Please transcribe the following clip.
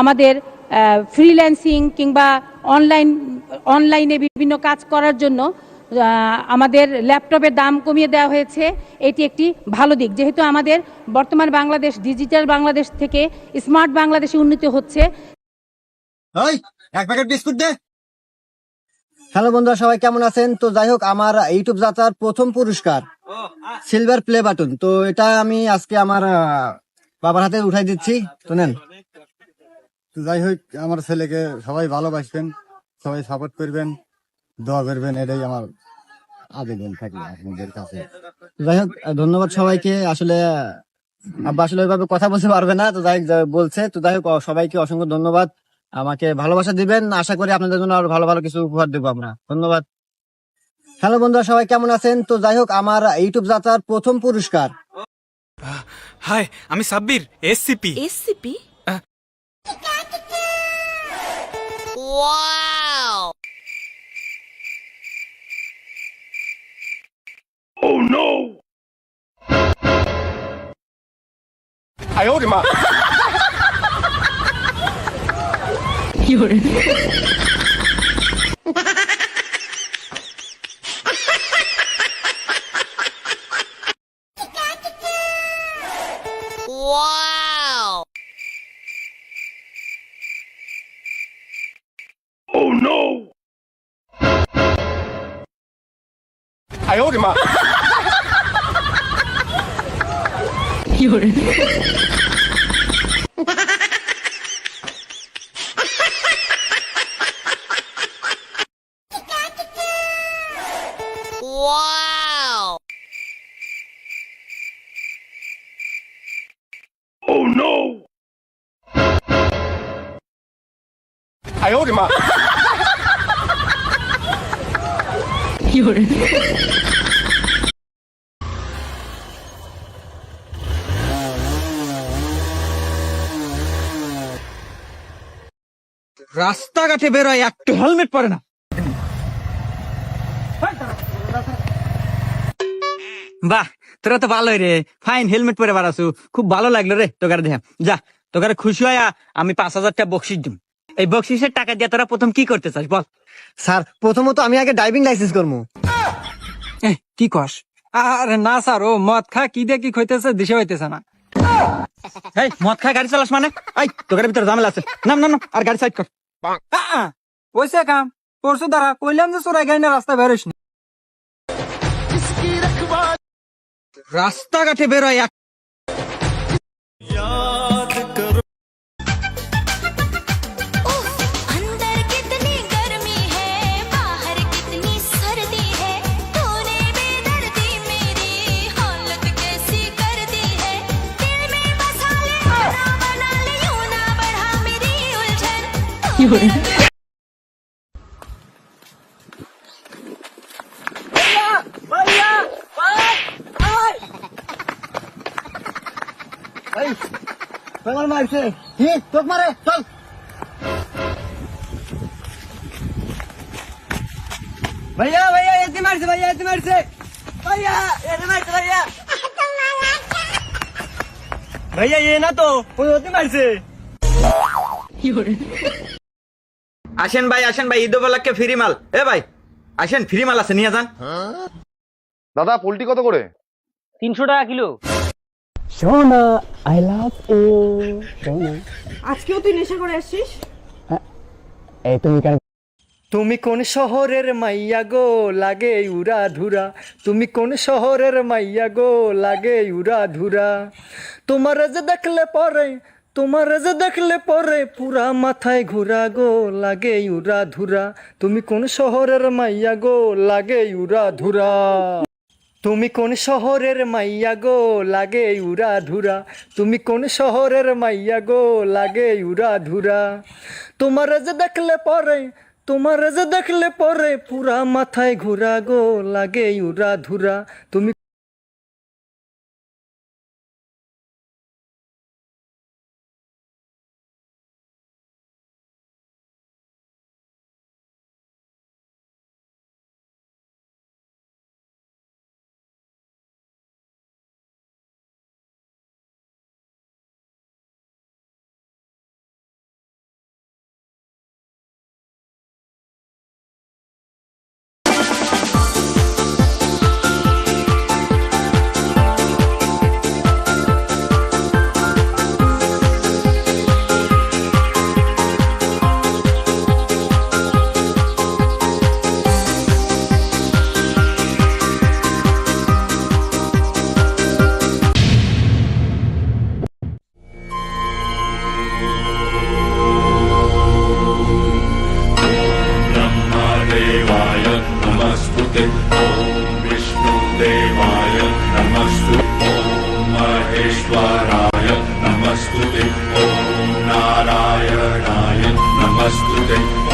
আমাদের ফ্রিল্যান্সিং কিংবা অনলাইন অনলাইনে বিভিন্ন কাজ করার জন্য আমাদের ল্যাপটপের দাম কমিয়ে দেওয়া হয়েছে। এটি একটি ভালো দিক। যেহেতু আমাদের বর্তমান বাংলাদেশ ডিজিটাল বাংলাদেশ থেকে স্মার্ট বাংলাদেশে উন্নতি হচ্ছে। হ্যালো বন্ধুরা, সবাই কেমন আছেন? তো যাই হোক, আমার ইউটিউব যাত্রার প্রথম পুরস্কার সিলভার প্লে বাটন তো এটা আমি আজকে আমার বাবার হাতে উঠাই দিচ্ছি। তো নেন। তো যাই হোক আমার ছেলেকে সবাই ভালোবাসবেন সবাই সাপোর্ট করবেন দোয়া করবেন এটাই আমার আবেদন থাকে আপনাদের কাছে। যাই হোক ধন্যবাদ সবাইকে। আসলে আব্বা আসলে ওইভাবে কথা বলতে পারবে না তো যাই হোক বলছে তো যাই হোক সবাইকে অসংখ্য ধন্যবাদ। আমাকে ভালোবাসা দিবেন আশা করি আপনাদের জন্য আরও ভালো ভালো কিছু উপহার দেবো আমরা। ধন্যবাদ। হ্যালো বন্ধুরা সবাই কেমন আছেন? তো যাই হোক আমার ইউটিউব যাত্রার প্রথম পুরস্কার। হাই আমি Sabbir SCP. SCP? Wow! Oh no! I owed him up. 有人。哇！哎呦我的妈！有人。哎呦我的妈！রাস্তাঘাটে বেরোয় একটু হেলমেট পরে না। বাহ, তোরা তো ভালোই রে। ফাইন হেলমেট পরে বাড়াছু খুব ভালো লাগল রে তোকার দেখা। যা, তোকার খুশি হয়ে আমি পাঁচ হাজার টাকা বকশিস দিম। এই বকশিসের টাকা দিয়ে তোরা প্রথম কি করতে চাস বল। স্যার প্রথমত আমি আগে ড্রাইভিং লাইসেন্স করব। কি কস? আরে না স্যার ও মদ খা কি দিয়ে কি খইতেছে দিশে হইতেছে না। এই মদ খা গাড়ি চালাস মানে? এই তোকার ভিতরে ঝামেলা আছে। নাম নাম, আর গাড়ি সাইড কর। ওইসে কাম। পরশু দ্বারা কইলাম যে চোরাই গাড়ি না রাস্তা বেরোস নি। রাস্তাঘাটে বেরোয় তোমার মারছে কি তোক মারে চল भैया भैया ऐसे मार से भैया ऐसे मार से भैया ऐसे मार से भैया भैया ये ना तो कोई होती मार से আসেন ভাই আসেন ভাই ঈদ উপলক্ষে ফ্রি মাল। এ ভাই আসেন ফ্রি মাল আছে নিয়ে যান। দাদা পোলট্রি কত করে? তিনশো টাকা কিলো। সোনা আই লাভ ইউ সোনা আজকেও তুই নেশা করে আসছিস? এই তুমি কেন তুমি কোন শহরের মাইয়া গো? লাগে উড়া ধুরা তুমি কোন শহরের মাইয়া গো? লাগে উড়া ধুরা তোমার যে দেখলে পরে তোমার যে দেখলে পরে পুরা মাথায় ঘুরা গো, লাগে উড়া ধুরা। তুমি কোন শহরের মাইয়া গো, লাগে উড়া ধুরা। তুমি কোন শহরের মাইয়া গো, লাগে উড়া ধুরা। তুমি কোন শহরের মাইয়া গো, লাগে উড়া ধুরা। তোমার যে দেখলে পরে, তোমার যে দেখলে পরে পুরা মাথায় ঘুরা গো, লাগে উড়া ধুরা। তুমি ॐ विष्णुदेवाय नमस्तु। ॐ महेश्वराय नमस्तु ॐ नारायणाय नमस्तु ते।